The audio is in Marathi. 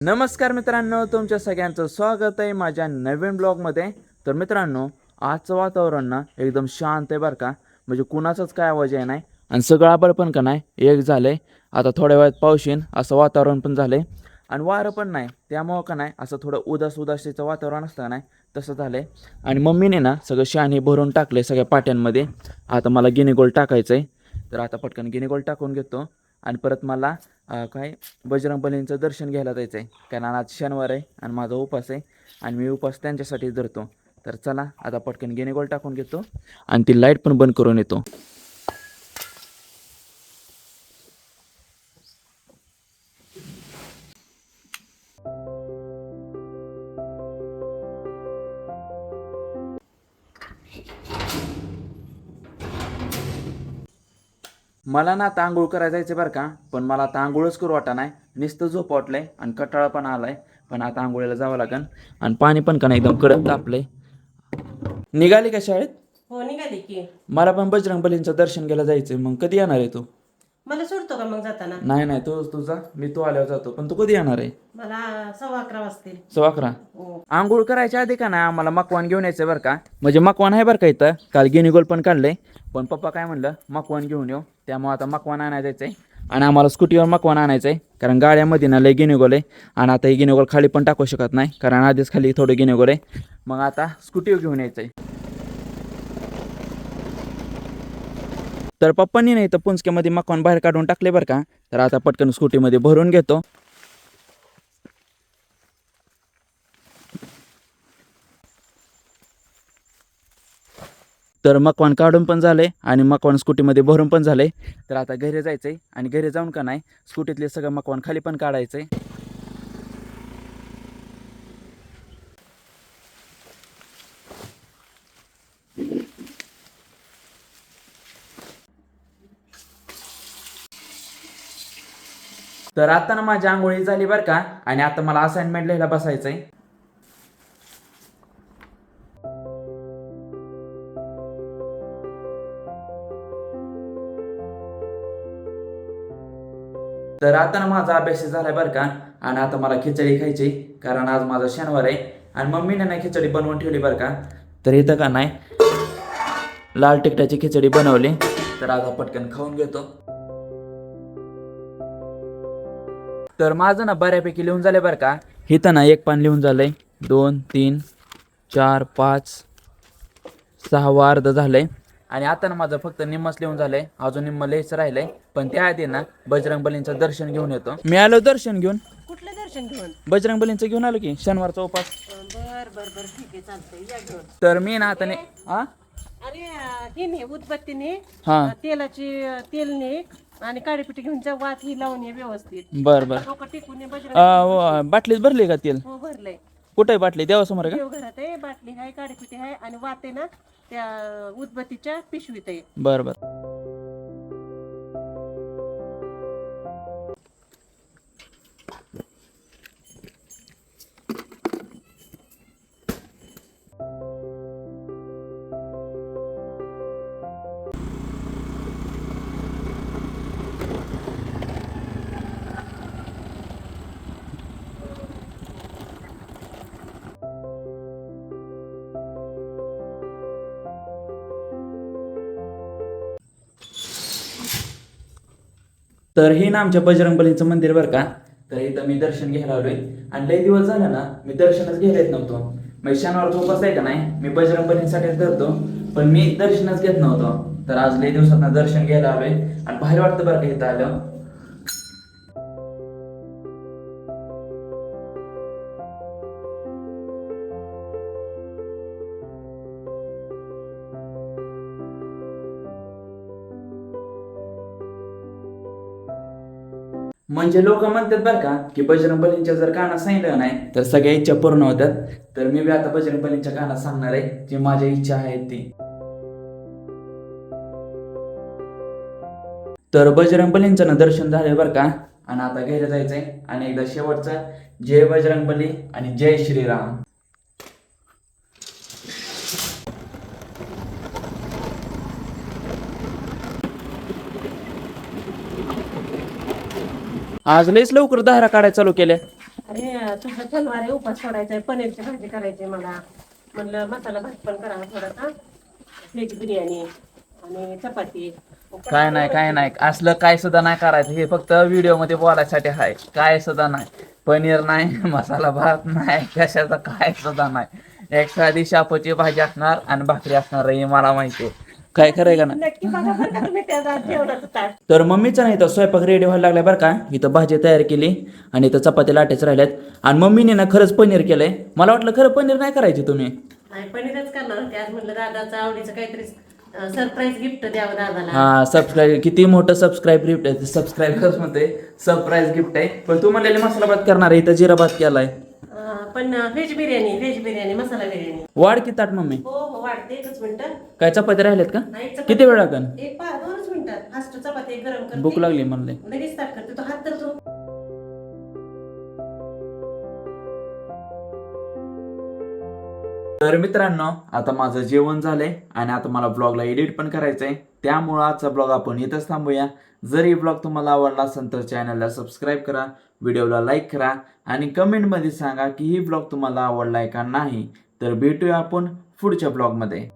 नमस्कार मित्रांनो तुमच्या सगळ्यांचं स्वागत आहे माझ्या नवीन ब्लॉगमध्ये. तर मित्रांनो आजचं वातावरण ना एकदम शांत आहे बरं का. म्हणजे कुणाचाच काय आवाज आहे नाही आणि सगळं आबळ पण का नाही एक झालं आहे आता थोड्या वेळात पाऊस येईन असं वातावरण पण झालं आहे आणि वारं पण नाही त्यामुळं का नाही असं थोडं उदास उदासीचं वातावरण असतं नाही तसं झालं आहे आणि मम्मीने ना सगळं शाणी भरून टाकलं सगळ्या पाट्यांमध्ये. आता मला गिनीगोल टाकायचं आहे तर आता पटकन गिनीगोल टाकून घेतो. आणि परत मला काय काय बजरंगबलींचं दर्शन घ्यायला जायचं आहे कारण आज शनिवार आहे आणि माझा उपास आहे आणि मी उपास त्यांच्यासाठी धरतो. तर चला आता पटकन गिनीगोल टाकून घेतो आणि ती लाइट पण बंद करून येतो. मला ना आंघोळ करायला जायचं बरं का पण मला आता आंघोळच करू वाटा नाही. नुसतं झोप वाटलंय आणि कटाळा पण आलाय. पण आता आंघोळीला जावं लागेल आणि पाणी पण का नाही एकदम कडक तापलंय. निघाली का शाळेत? हो निघाली की. मला पण बजरंग बलींचं दर्शन घ्यायला जायचंय. मग कधी येणार आहे तू? का मग जाताना? नाही नाही तू तुझा मी तू आल्यावर जातो. पण तू कधी येणार आहे? मला सव्वा अकरा वाजतील. सव्वा अकरा? हो. आंघोळ करायच्या आधी का नाही आम्हाला मकवान घेऊन यायचं बरं का? म्हणजे मकवान आहे बरं का इथं? काल गिनीगोल पण काढलंय. पण पप्पा काय म्हणलं? मकवान घेऊन येऊ. त्यामुळे आता मकवान आणायचं आहे. आणि आम्हाला स्कूटीवर मकवान आणायचं आहे. कारण गाड्यामध्ये ना लय गिनीगोल आहे. आणि आता हे गिनीगोल खाली पण टाकू शकत नाही. कारण आधीच खाली थोडं गिनीगोल आहे. मग आता स्कूटीवर घेऊन यायचं आहे तर पप्पांनी नाही तर पुंचक्यामध्ये मकवान बाहेर काढून टाकले बरं का. तर आता पटकन स्कूटीमध्ये भरून घेतो. तर मकवान काढून पण झाले आणि मकवान स्कूटीमध्ये भरून पण झाले. तर आता घरी जायचंय आणि घरी जाऊन का नाही स्कूटीतले सगळं मकवान खाली पण काढायचंय. तर आता ना माझी आंघोळी झाली बरं का? आणि आता मला असाइनमेंट लिहायला बसायचंय. तर आता ना माझा अभ्यास झालाय बरं का? आणि आता मला खिचडी खायची कारण आज माझा शनिवार आहे. आणि मम्मीने ना खिचडी बनवून ठेवली बरं का? तर इथं का नाही? लाल टिकट्याची खिचडी बनवली. तर आता पटकन खाऊन घेतो. तर माझं ना बऱ्यापैकी लिहून झालंय बरं का. इथं ना एक पान लिहून झालंय. दोन तीन चार पाच सहावा अर्ध झालंय. आणि आता ना माझं फक्त निम्मच लिहून झालंय. अजून निम्म लिहायचं राहिलंय. पण त्याआधी ना बजरंग बलींचं दर्शन घेऊन येतो. मी आलो दर्शन घेऊन. कुठलं दर्शन घेऊन? बजरंग बलींचं घेऊन आलो की शनिवारचा उपास. बर बर बर. ठीक आहे चालतंय. या घेऊन. तर मी ना आता ने हा अरे अं, हे ने उदबत्तीने हा. तेलाची अं, तेल ने आणि काळीपिठी घेऊन जा वात ही लावून ये व्यवस्थित. बर बर. डोकं टिकून ये बजरंग बाटलीत भरली का तेल? हो भरलंय. कुठे बाटली? देवासमोर आहे का? देवघरात आहे बाटली आहे काळीपिठी आहे आणि वात आहे ना त्या उदबत्तीच्या पिशवीत आहे. बर बर. तर हे ना आमच्या बजरंगबलीचं मंदिर बरं का? तर इथं मी दर्शन घ्यायला आलोय. आणि लई दिवस झालं ना मी दर्शनच घ्यायला येत नव्हतो. म्हणजे शनिवारचा उपास आहे का नाही मी बजरंगबलींसाठीच धरतो. पण मी दर्शनच घेत नव्हतो. तर आज लई दिवसात दर्शन घ्यायला आलोय. आणि बाहेर वाटतं बरं का इथं आलं म्हणजे लोक म्हणतात बरं का की बजरंग बलींच्या जर गाणं सांगितलं नाही तर सगळ्या इच्छा पूर्ण होतात. तर मी बी आता बजरंग बलींच्या गाणं सांगणार आहे जी माझ्या इच्छा आहे ती. तर बजरंग बलींचं ना दर्शन झालंय बरं का आणि आता घरी जायचंय. आणि एकदा शेवटचं जय बजरंग बली आणि जय श्रीराम. आज लईच लवकर दाहरा काढायला चालू केल्या. अरे तुझं शनिवारी उपास सोडायचा आहे पनीरची भाजी करायची मला. म्हणलं मसाला भात पण करावा थोडासा. व्हेज बिर्याणी आणि चपाती. काय नाही काय नाही. असलं काय सुद्धा नाही करायचं. हे फक्त व्हिडिओमध्ये बोलायसाठी आहे काय सुद्धा नाही. पनीर नाही मसाला भात नाही कशाचं काय सुद्धा नाही. एक साधी शापूची भाजी असणार आणि भाकरी असणार हे मला माहिती आहे. काय खरंय का नाही नक्की बघा बरं का तुम्ही त्या जेवणाचं ताट. तर मम्मीचं नाही तर स्वयंपाक रेडी व्हायला लागलाय बरं का? इथं भाजी तयार केली आणि इथं चपाती लाटायचं राहिल्यात. आणि मम्मीने ना खरंच पनीर केलंय. मला वाटलं खरं पनीर नाही करायची तुम्ही. नाही पनीरच करणार होते. आज म्हटलं दादाचं आवडीचं काहीतरी सरप्राईज गिफ्ट द्यावं दादाला. हा सबस्क्राईब किती मोठं सबस्क्राईब गिफ्ट आहे सबस्क्राईबर्समध्ये. सरप्राईज गिफ्ट आहे. पण तू म्हणलेले मसाला भात करणार आहे इथं जिरा भात केलाय. पण व्हेज बिर्याणी व्हेज बिर्याणी मसाला बिर्याणी वाढ की ताट मम्मी? हो हो वाटते एकच मिनिटं. काय चपाती राहिल्यात का? नाही चपाती- किती वेळ लागन? एक पा दोनच मिनिटात फास्ट चपाती गरम करते. भूक लागली म्हणले. लगेच ताट तर मित्रांनो आता माझं जेवण झालंय आणि आता मला ब्लॉगला एडिट पण करायचंय. त्यामुळं आजचा ब्लॉग आपण इथंच थांबूया. जर ही ब्लॉग तुम्हाला आवडला असेल तर चॅनलला सबस्क्राईब करा व्हिडिओला लाईक करा आणि कमेंटमध्ये सांगा की ही ब्लॉग तुम्हाला आवडलाय का नाही. तर भेटूया आपण पुढच्या ब्लॉगमध्ये